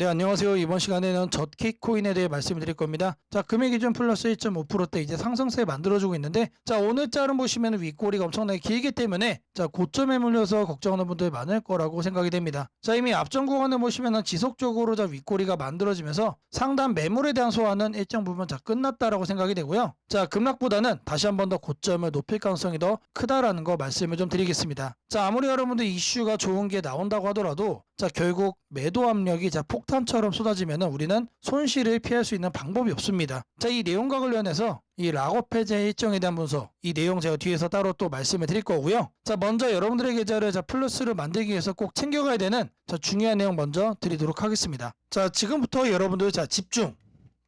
네, 안녕하세요. 이번 시간에는 젖킥코인에 대해 말씀을 드릴 겁니다. 자, 금액 기준 플러스 1.5%대 이제 상승세 만들어주고 있는데, 자, 오늘 짤은 보시면 윗꼬리가 엄청나게 길기 때문에, 자, 고점에 물려서 걱정하는 분들 많을 거라고 생각이 됩니다. 자, 이미 앞전 구간을 보시면은 지속적으로 자, 윗꼬리가 만들어지면서 상단 매물에 대한 소화는 일정 부분 자, 끝났다라고 생각이 되고요. 자, 급락보다는 다시 한 번 더 고점을 높일 가능성이 더 크다라는 거 말씀을 좀 드리겠습니다. 자, 아무리 여러분들 이슈가 좋은 게 나온다고 하더라도, 자, 결국 매도 압력이 자, 폭탄처럼 쏟아지면 우리는 손실을 피할 수 있는 방법이 없습니다. 자, 이 내용과 관련해서 이 락업 해제 일정에 대한 문서, 이 내용 제가 뒤에서 따로 또 말씀을 드릴 거고요. 자, 먼저 여러분들의 계좌를 자, 플러스를 만들기 위해서 꼭 챙겨가야 되는 자, 중요한 내용 먼저 드리도록 하겠습니다. 자, 지금부터 여러분들 자, 집중,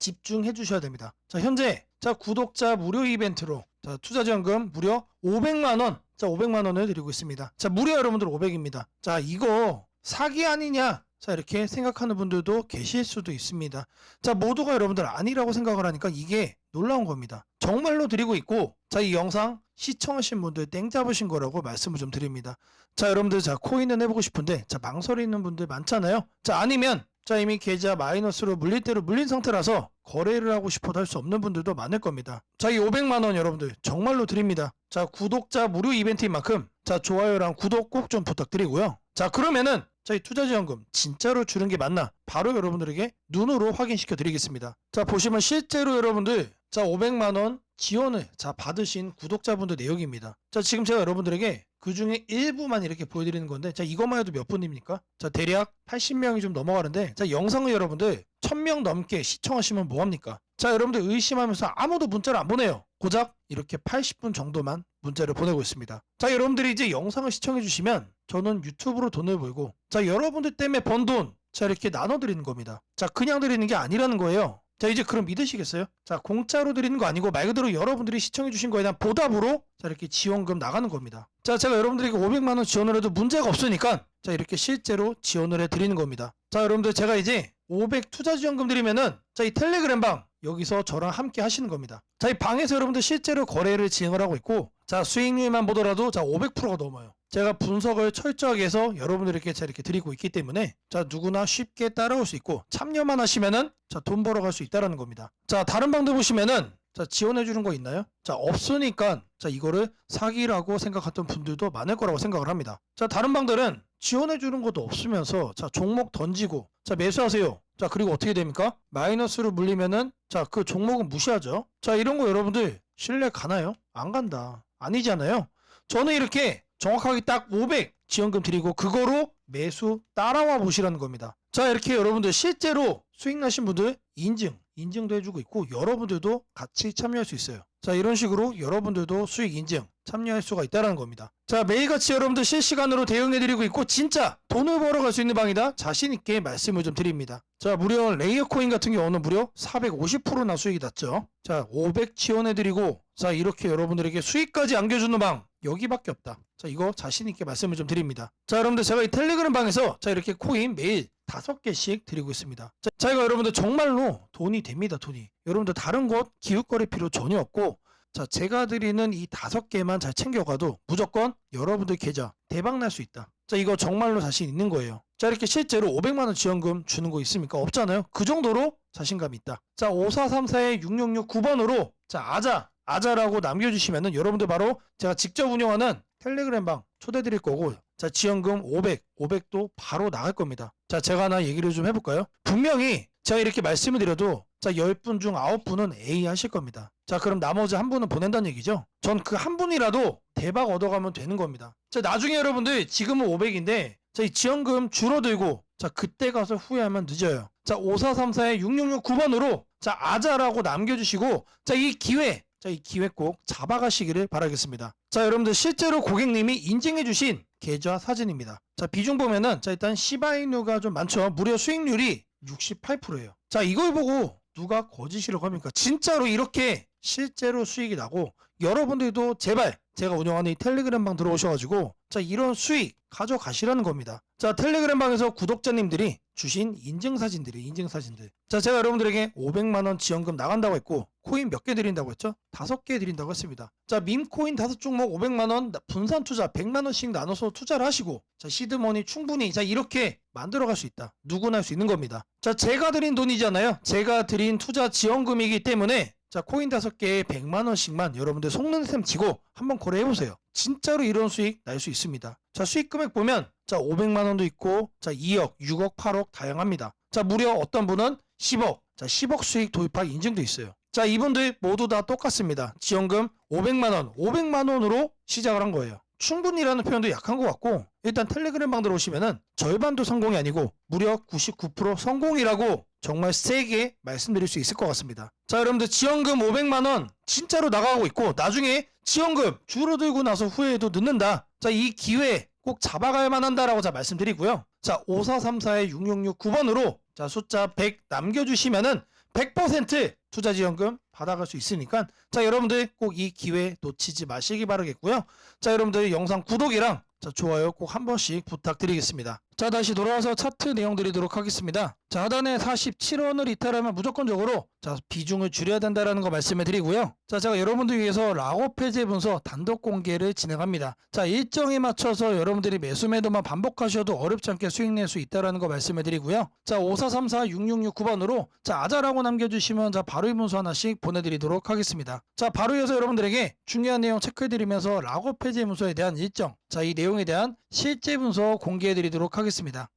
집중해 주셔야 됩니다. 자, 현재 자, 구독자 무료 이벤트로 자, 투자 지원금 무려 500만 원. 자, 500만 원을 드리고 있습니다. 자, 무려 여러분들 500입니다. 자, 이거 사기 아니냐? 자, 이렇게 생각하는 분들도 계실 수도 있습니다. 자, 모두가 여러분들 아니라고 생각을 하니까 이게 놀라운 겁니다. 정말로 드리고 있고, 자, 이 영상 시청하신 분들 땡 잡으신 거라고 말씀을 좀 드립니다. 자, 여러분들, 자, 코인은 해보고 싶은데, 자, 망설이 있는 분들 많잖아요. 자, 아니면, 자, 이미 계좌 마이너스로 물릴 대로 물린 상태라서 거래를 하고 싶어도 할 수 없는 분들도 많을 겁니다. 자, 이 500만원 여러분들 정말로 드립니다. 자, 구독자 무료 이벤트인 만큼, 자, 좋아요랑 구독 꼭 좀 부탁드리고요. 자, 그러면은, 자, 이 투자지원금 진짜로 주는 게 맞나? 바로 여러분들에게 눈으로 확인시켜 드리겠습니다. 자, 보시면 실제로 여러분들, 자, 500만 원 지원을 자, 받으신 구독자분들 내역입니다. 자, 지금 제가 여러분들에게 그 중에 일부만 이렇게 보여드리는 건데, 자, 이것만 해도 몇 분입니까? 자, 대략 80명이 좀 넘어가는데, 자, 영상을 여러분들 1000명 넘게 시청하시면 뭐합니까? 자, 여러분들 의심하면서 아무도 문자를 안 보내요. 고작 이렇게 80분 정도만 문자를 보내고 있습니다. 자, 여러분들이 이제 영상을 시청해 주시면 저는 유튜브로 돈을 벌고, 자, 여러분들 때문에 번 돈, 자, 이렇게 나눠드리는 겁니다. 자, 그냥 드리는 게 아니라는 거예요. 자, 이제 그럼 믿으시겠어요? 자, 공짜로 드리는 거 아니고 말 그대로 여러분들이 시청해 주신 거에 대한 보답으로 자, 이렇게 지원금 나가는 겁니다. 자, 제가 여러분들에게 500만 원 지원을 해도 문제가 없으니까 자, 이렇게 실제로 지원을 해 드리는 겁니다. 자, 여러분들 제가 이제 500 투자 지원금 드리면은 자, 이 텔레그램 방 여기서 저랑 함께 하시는 겁니다. 자, 이 방에서 여러분들 실제로 거래를 진행을 하고 있고 자, 수익률만 보더라도 자, 500%가 넘어요. 제가 분석을 철저하게 해서 여러분들에게 자 이렇게 드리고 있기 때문에 자 누구나 쉽게 따라올 수 있고 참여만 하시면은 자 돈 벌어갈 수 있다라는 겁니다. 자 다른 방도 보시면은 자 지원해 주는 거 있나요? 자 없으니까 자 이거를 사기라고 생각했던 분들도 많을 거라고 생각을 합니다. 자 다른 방들은 지원해 주는 것도 없으면서 자 종목 던지고 자 매수하세요. 자 그리고 어떻게 됩니까? 마이너스로 물리면은 자 그 종목은 무시하죠. 자 이런 거 여러분들 신뢰 가나요? 안 간다. 아니잖아요. 저는 이렇게 정확하게 딱 500 지원금 드리고 그거로 매수 따라와 보시라는 겁니다. 자 이렇게 여러분들 실제로 수익 나신 분들 인증 인증도 해주고 있고 여러분들도 같이 참여할 수 있어요. 자 이런 식으로 여러분들도 수익 인증 참여할 수가 있다는 겁니다. 자 매일같이 여러분들 실시간으로 대응해드리고 있고 진짜 돈을 벌어갈 수 있는 방이다 자신 있게 말씀을 좀 드립니다. 자 무려 레이어 코인 같은 경우는 무려 450%나 수익이 났죠. 자 500 지원해드리고 자 이렇게 여러분들에게 수익까지 안겨주는 방 여기밖에 없다. 자 이거 자신 있게 말씀을 좀 드립니다. 자 여러분들 제가 이 텔레그램 방에서 자 이렇게 코인 매일 다섯 개씩 드리고 있습니다. 자, 자 이거 여러분들 정말로 돈이 됩니다. 돈이. 여러분들 다른 곳 기웃거릴 필요 전혀 없고 자 제가 드리는 이 다섯 개만 잘 챙겨가도 무조건 여러분들 계좌 대박 날 수 있다. 자 이거 정말로 자신 있는 거예요. 자 이렇게 실제로 500만 원 지원금 주는 거 있습니까? 없잖아요. 그 정도로 자신감이 있다. 자 5434의 6669 9번으로 자 아자 아자라고 남겨주시면은 여러분들 바로 제가 직접 운영하는 텔레그램 방 초대 드릴 거고 자 지원금 500 500도 바로 나갈 겁니다. 자 제가 하나 얘기를 좀 해볼까요? 분명히 제가 이렇게 말씀을 드려도 자 10분 중 9분은 A 하실 겁니다. 자 그럼 나머지 한 분은 보낸다는 얘기죠. 전 그 한 분이라도 대박 얻어가면 되는 겁니다. 자 나중에 여러분들 지금은 500인데 자 이 지원금 줄어들고 자 그때 가서 후회하면 늦어요. 자 5434의 6669 9번으로 자 아자라고 남겨 주시고 자 이 기회 자, 이 기회 꼭 잡아가시기를 바라겠습니다. 자, 여러분들 실제로 고객님이 인증해 주신 계좌 사진입니다. 자, 비중 보면은, 자, 일단 시바이누가 좀 많죠. 무려 수익률이 68%예요. 자, 이걸 보고 누가 거짓이라고 합니까? 진짜로 이렇게 실제로 수익이 나고 여러분들도 제발 제가 운영하는 이 텔레그램 방 들어오셔가지고 자 이런 수익 가져가시라는 겁니다. 자 텔레그램 방에서 구독자님들이 주신 인증 사진들이 인증 사진들. 자 제가 여러분들에게 500만 원 지원금 나간다고 했고 코인 몇 개 드린다고 했죠? 다섯 개 드린다고 했습니다. 자 밈코인 다섯 종목 500만 원 분산 투자 100만 원씩 나눠서 투자를 하시고 자 시드머니 충분히 자 이렇게 만들어갈 수 있다. 누구나 할 수 있는 겁니다. 자 제가 드린 돈이잖아요. 제가 드린 투자 지원금이기 때문에 자 코인 다섯 개에 100만 원씩만 여러분들 속는 셈 치고 한번 거래해 보세요. 진짜로 이런 수익 날 수 있습니다. 자 수익 금액 보면 자 500만 원도 있고 자 2억, 6억, 8억 다양합니다. 자 무려 어떤 분은 10억, 자 10억 수익 도입할 인증도 있어요. 자 이분들 모두 다 똑같습니다. 지원금 500만 원, 500만 원으로 시작을 한 거예요. 충분히라는 표현도 약한 것 같고 일단 텔레그램 방 들어오시면은 절반도 성공이 아니고 무려 99% 성공이라고 정말 세게 말씀드릴 수 있을 것 같습니다. 자 여러분들 지원금 500만 원 진짜로 나가고 있고 나중에 지원금 줄어들고 나서 후회해도 늦는다. 자 이 기회 꼭 잡아가야만 한다라고 자 말씀드리고요. 자 5434의 6669 9번으로 자 숫자 100 남겨 주시면은 100% 투자 지원금 받아갈 수 있으니까 자 여러분들 꼭 이 기회 놓치지 마시기 바라겠고요. 자 여러분들 영상 구독이랑 자 좋아요 꼭 한 번씩 부탁드리겠습니다. 자 다시 돌아와서 차트 내용 드리도록 하겠습니다. 자 하단에 47원을 이탈하면 무조건적으로 자 비중을 줄여야 된다라는 거 말씀을 드리고요. 자 제가 여러분들 위해서 락업 해제 분석 단독 공개를 진행합니다. 자 일정에 맞춰서 여러분들이 매수 매도만 반복하셔도 어렵지 않게 수익 낼 수 있다라는 거 말씀을 드리고요. 자 5434 6669번으로 자 아자라고 남겨주시면 자 바로 이 문서 하나씩 보내드리도록 하겠습니다. 자 바로 이어서 여러분들에게 중요한 내용 체크해드리면서 락업 해제 문서에 대한 일정 자 이 내용에 대한 실제 문서 공개해드리도록 하겠습니다.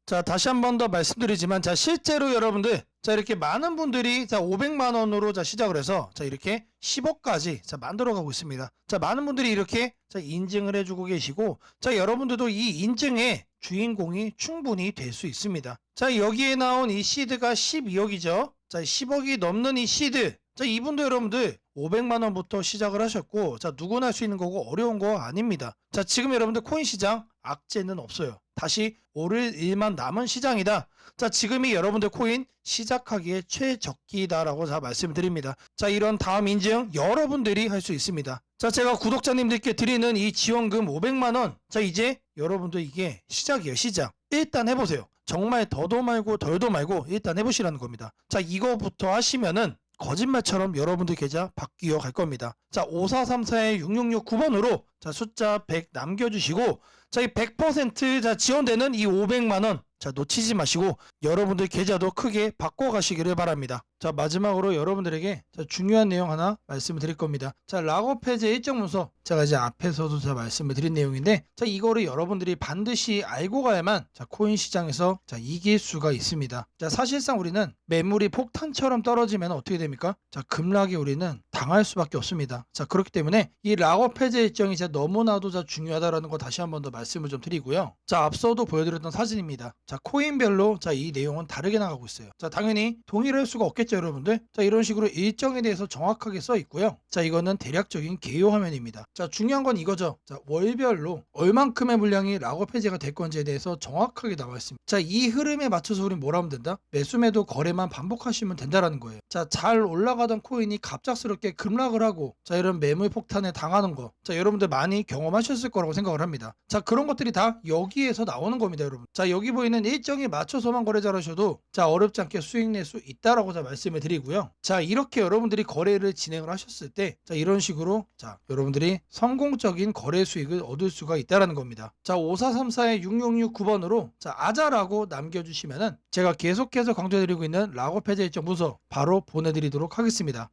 자 다시 한 번 더 말씀드리지만 자 실제로 여러분들 자 이렇게 많은 분들이 자 500만 원으로 자 시작을 해서 자 이렇게 10억까지 자 만들어 가고 있습니다. 자 많은 분들이 이렇게 자 인증을 해주고 계시고 자 여러분들도 이 인증의 주인공이 충분히 될 수 있습니다. 자 여기에 나온 이 시드가 12억이죠. 자 10억이 넘는 이 시드 자 이분도 여러분들 500만 원부터 시작을 하셨고 자 누구나 할 수 있는 거고 어려운 거 아닙니다. 자 지금 여러분들 코인 시장 악재는 없어요. 다시 오를 일만 남은 시장이다. 자 지금이 여러분들 코인 시작하기에 최적기다라고 자 말씀드립니다. 자 이런 다음 인증 여러분들이 할 수 있습니다. 자 제가 구독자님들께 드리는 이 지원금 500만 원. 자 이제 여러분들 이게 시작이에요 시작. 일단 해보세요. 정말 더도 말고 덜도 말고 일단 해보시라는 겁니다. 자 이거부터 하시면은 거짓말처럼 여러분들 계좌 바뀌어 갈 겁니다. 자 5434의 6669번으로 자 숫자 100 남겨주시고 자이 100%자 지원되는 이 500만 원. 자 놓치지 마시고 여러분들 계좌도 크게 바꿔 가시기를 바랍니다. 자 마지막으로 여러분들에게 자, 중요한 내용 하나 말씀을 드릴 겁니다. 자 락업 해제 일정 문서 제가 이제 앞에서도 자 말씀을 드린 내용인데 자 이거를 여러분들이 반드시 알고 가야만 자 코인 시장에서 자 이길 수가 있습니다. 자 사실상 우리는 매물이 폭탄처럼 떨어지면 어떻게 됩니까? 자 급락이 우리는 당할 수밖에 없습니다. 자 그렇기 때문에 이 락업 해제 일정이 진짜 너무나도 자 중요하다라는 거 다시 한 번 더 말씀을 좀 드리고요. 자 앞서도 보여드렸던 사진입니다. 자 코인별로 자 이 내용은 다르게 나가고 있어요. 자 당연히 동일할 수가 없겠죠 여러분들. 자 이런 식으로 일정에 대해서 정확하게 써 있고요. 자 이거는 대략적인 개요 화면입니다. 자 중요한 건 이거죠. 자 월별로 얼만큼의 물량이 락업 해제가 될 건지에 대해서 정확하게 나와 있습니다. 자 이 흐름에 맞춰서 우리 뭘 하면 된다? 매수 매도 거래만 반복하시면 된다라는 거예요. 자 잘 올라가던 코인이 갑작스럽게 급락을 하고 자 이런 매물 폭탄에 당하는 거. 자 여러분들 많이 경험하셨을 거라고 생각을 합니다. 자 그런 것들이 다 여기에서 나오는 겁니다 여러분. 자 여기 보이는 일정에 맞춰서만 거래 잘 하셔도 자 어렵지 않게 수익 낼 수 있다라고 자 말씀을 드리고요. 자 이렇게 여러분들이 거래를 진행을 하셨을 때 자 이런 식으로 자 여러분들이 성공적인 거래 수익을 얻을 수가 있다라는 겁니다. 자 5434의 6669번으로 자 아자라고 남겨주시면은 제가 계속해서 강조드리고 있는 락업 해제 일정 문서 바로 보내드리도록 하겠습니다.